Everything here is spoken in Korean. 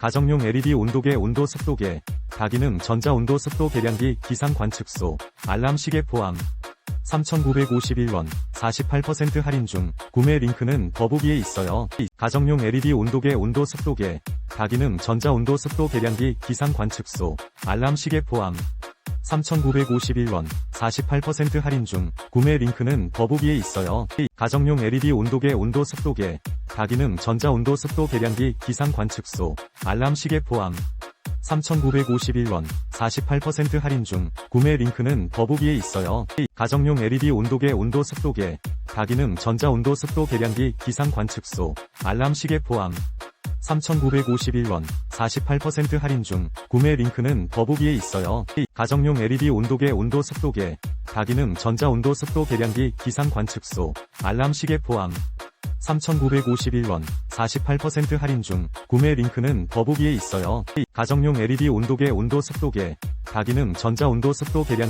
가정용 LED 온도계 온도 습도계, 다기능 전자 온도 습도 계량기 기상 관측소, 알람 시계 포함. 3,951원, 48% 할인 중, 구매 링크는 더보기에 있어요. 가정용 LED 온도계 온도 습도계, 다기능 전자 온도 습도 계량기 기상 관측소, 알람 시계 포함. 3,951원, 48% 할인 중, 구매 링크는 더보기에 있어요. 가정용 LED 온도계 온도 습도계, 다기능 전자 온도 습도 계량기 기상 관측소, 알람 시계 포함. 3,951원, 48% 할인 중, 구매 링크는 더보기에 있어요. 가정용 LED 온도계 온도 습도계, 다기능 전자 온도 습도 계량기 기상 관측소, 알람 시계 포함. 3,951원, 48% 할인 중, 구매 링크는 더보기에 있어요. 가정용 LED 온도계 온도 습도계, 다기능 전자 온도 습도 계량기 기상 관측소, 알람 시계 포함. 3,951원, 48% 할인 중, 구매 링크는 더보기에 있어요. 가정용 LED 온도계 온도 습도계, 다기능 전자 온도 습도 계량